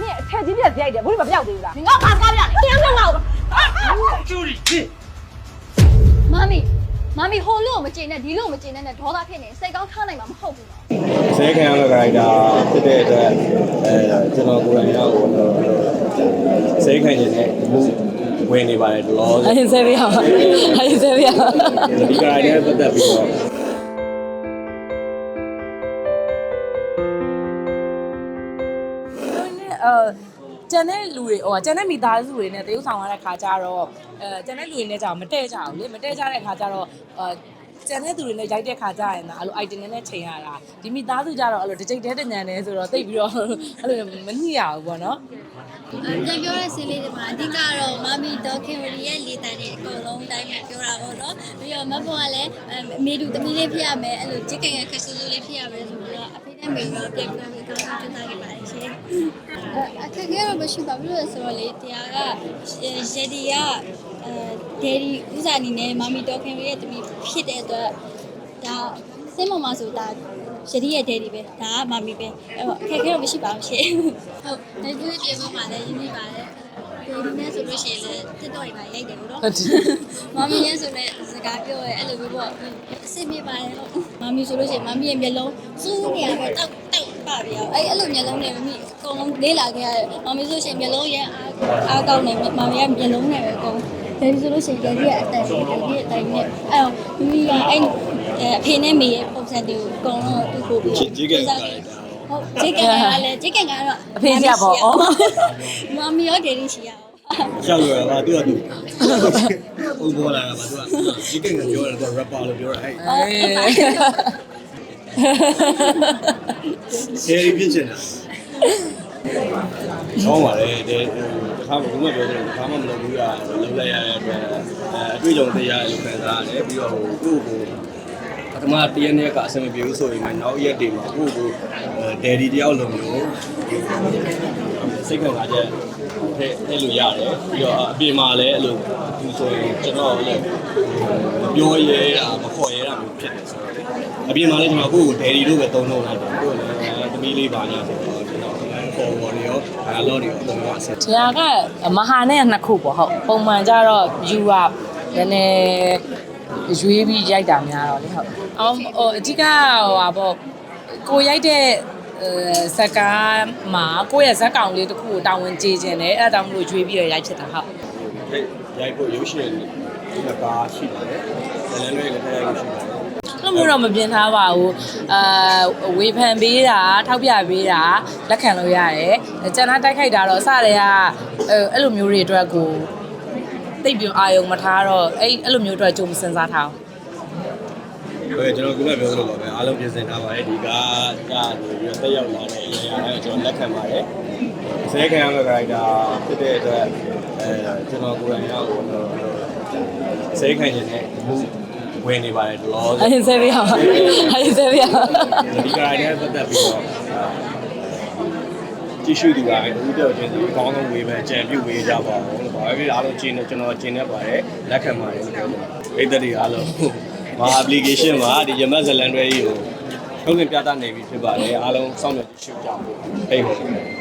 နင့်အထက်ကြီးပြက်ရိုက်တယ်ဘိုးဒီမပြောက်သေးဘူးလားနင်ကဘာကားပြလဲပြန်ပြောက်လာဦးကျူရီဟင်မမီမမီဟိုလို့မကျေနဲ့ဒီလို့မကျေနဲ့နဲ့ဒေါသဖြစ်နေစိတ်ကောင်းထားနိုင်မှာမဟုတ်ဘူးနော်ဇဲခံရတဲ့ကာရိုက်တာဖြစ်တဲ့အတွက်အဲကျွန်တော်ကိုယ်တိုင်ရောဇဲခံနေတဲ့မှုဝင်နေပါတယ်လောအရင်ဇဲပြရအောင်အရင်ဇဲပြရအောင်ဒီကာရိုက်နဲ့ပတ်သက်ပြီးတော့ အဲကျန်တဲ့လူတွေဟိုကျန်တဲ့မိသားစုတွေနဲ့တရုပ်ဆောင်ရတဲ့ခါကျတော့အဲကျန်တဲ့လူတွေနဲ့ကြာမတဲ့ကြဘူးလေမတဲ့ကြတဲ့ခါကျတော့အဲ ကျန်တဲ့သူတွေနဲ့ရိုက်တဲ့ခါကျရင်အဲ့လို item နဲ့ချိန်ရတာဒီမိသားစုကြတော့အဲ့လိုတစ်ကြိတ်တည်းတညံနေဆိုတော့တိတ်ပြီးတော့အဲ့လိုမနှိရဘူးပေါ့နော်ပြန်ပြောတဲ့ဆင်းလေးတွေမှာအဓိကတော့မမီဒေါက်ခင်ရီရဲ့လေတန်တွေအကုန်လုံးတိုင်းမှာပြောတာပေါ့နော်ပြီးတော့မတ်ပေါ်ကလည်းအမေတို့သမီးလေးဖြစ်ရမယ်အဲ့လိုချစ်ခင်ရဲ့ခက်ဆူဆူလေးဖြစ်ရမယ်ဆိုတော့အဖေနဲ့မေကပြန်ပြောပြီးတော့ကျွမ်းသားခဲ့ပါတယ်ရှင်အခက်အခဲတော့မရှိပါဘူးလို့ဆိုတော့လေတရားကရေဒီက အဲဒေဒီဥစားအနေနဲ့မမီဒေါက်ခင်ရီရဲ့သမီးဖြစ်တဲ့အတွက်ဒါစိတ်မမဆိုတာရှရီရဲ့ဒယ်ဒီပဲဒါကမမီပဲအဲ့တော့အခက်အခဲတော့မရှိပါဘူးရှင်ဟုတ်ဒါပြည့်ပြည့်မှာလည်းရင်းနေပါတယ်ဒယ်ဒီနဲ့ဆိုလို့ရှိရင်လည်းတက်တော့ရပါရိုက်တယ်လို့နော်မမီနဲ့ဆိုလည်းစကားပြောရဲအဲ့လိုမျိုးပေါ့အဆင်ပြေပါတယ်လို့မမီဆိုလို့ရှိရင်မမီရဲ့မျက်လုံးစူးနေရပဲတောက်တောက်ပါဗျာအဲ့အဲ့လိုမျက်လုံးနဲ့မမီအကုန်လုံးလေးလာခဲ့ရတယ်မမီဆိုလို့ရှိရင်မျက်လုံးရဲ့အားအားကောင်းနေမမီရဲ့မျက်လုံးနဲ့ပဲအကုန် ဒါဆိုလို့ရှိရင်ဒယ်ဒီရဲ့အတိုင်ဒယ်ဒီရဲ့အတိုင်နဲ့အဲ့တော့မမီကအဲ့အဖေနဲ့မေရဲ့ပုံစံတွေကိုအကုန်လုံးသူ့ကိုပြီးကြီးကဲဟုတ်ဂျိတ်ကန်ကလည်းဂျိတ်ကန်ကတော့အဖေကြပေါ့ဩမမီရောဒေရီရှိရအောင်ရှောက်ရတာပါသူကသူဥပပေါ်လာတာပါသူကကြီးကဲပြောတယ်သူက rapper လို့ပြောတာအဲ့ဆယ်ရီဖြစ်ချင်တာဟောပါလေဒီတ စ်ခါမှဘုမပြောတယ်တစ်ခါမှမလုပ်ဘူးရလုပ်လိုက်ရတဲ့အတွက်အဲအတွေ့အကြုံတရားလို့ခံစားရတယ်ပြီးတော့ဟိုကိုယ့်ကိုပထမတရက်နေ့ကအဆင်မပြေဘူးဆိုရင်လည်းနောက်ရက်တွေမှာကိုယ့်ကိုဒယ်ဒီတယောက်လိုမျိုးစိတ်ခံစားချက်ထည့်ထည့်လို့ရတယ်ပြီးတော့အပြင်မှာလည်းအဲ့လိုသူဆိုရင်ကျွန်တော်လည်းမပြောရဲတာမခေါ်ရဲတာမျိုးဖြစ်တယ်ဆိုတော့လေအပြင်မှာလည်းကျွန်တော်ကိုယ့်ကိုဒယ်ဒီလို့ပဲသုံးလို့လိုက်တယ်ကိုယ်လည်းသမီးလေးပါညာဆိုတော့ ကျွန်တော်ခေါ်ပေါ်နေရောဘာလို့နေရောပုံမှန်အဆက်ဒီဟာကမဟာနဲ့နှစ်ခုပေါ့ဟုတ်ပုံမှန်ကြတော့ view ကနည်းနည်းရွေးပြီးရိုက်တာများတော့လေဟုတ်အောင်ဟိုအဓိကဟိုဟာပေါ့ကိုရိုက်တဲ့အဲဇက်ကားမှာကိုယ့်ရဲ့ဇက်ကောင်လေးတစ်ခုကိုတာဝန်ကျေခြင်းတယ်အဲ့ဒါကြောင့်မလို့ရွေးပြီးတော့ရိုက်ဖြစ်တာဟုတ်ရိုက်ဖို့ရုပ်ရှင်ဒီကကားရှိပါတယ်။ဇလန်တွေလည်းထိုက်ရိုက်လို့ရှိပါတယ်အဲ့ လိုမျိုးတော့မပြင်ထားပါဘူးအာဝေဖန်ပေးတာထောက်ပြပေးတာလက်ခံလို့ရတယ်ကျန်တာတိုက်ခိုက်တာတော့အစတည်းကအဲအဲ့လိုမျိုးတွေအတွက်ကိုသိပ်ပြီးအာယုံမထားတော့အဲ့အဲ့လိုမျိုးအတွက်ကြုံမစင်စားထားအောင်။ဟိုကျွန်တော်ခုနပြောသလိုပါပဲအားလုံးပြင်ဆင်ထားပါတယ်ဒီကားကနေပြီးတော့တက်ရောက်လာတဲ့အရာတိုင်းကျွန်တော်လက်ခံပါတယ်။ဆဲခံရတဲ့ character ဖြစ်တဲ့အတွက်အဲကျွန်တော်ကိုယ်တိုင်ရောက်ဆဲခံနေတဲ့ဘူး ဝင်နေပါတယ်တော်တော်အရင်ဆဲပြရအောင်အရင်ဆဲပြရအောင်ဒီ character နဲ့ပတ်သက်ပြီးတော့ကြည့်ရှုသူကအဲ့ဒီတော့ချင်းစီအကောင်းဆုံးဝေဖန်ကြံပြုတ်ဝေးကြပါအောင်လို့ပါပဲအားလုံးကျင်းတော့ကျွန်တော်ကျင်းနေပါတယ်လက်ခံပါတယ်လို့ပြောတယ်အိတ်သက်တွေအားလုံးမာ application မှာဒီရမတ်ဇလန်တွေကြီးကိုထုတ်လင်းပြသနေပြီဖြစ်ပါတယ်အားလုံးစောင့်မျှော်ကြည့်ရှုကြဖို့ဖိတ်ပါတယ်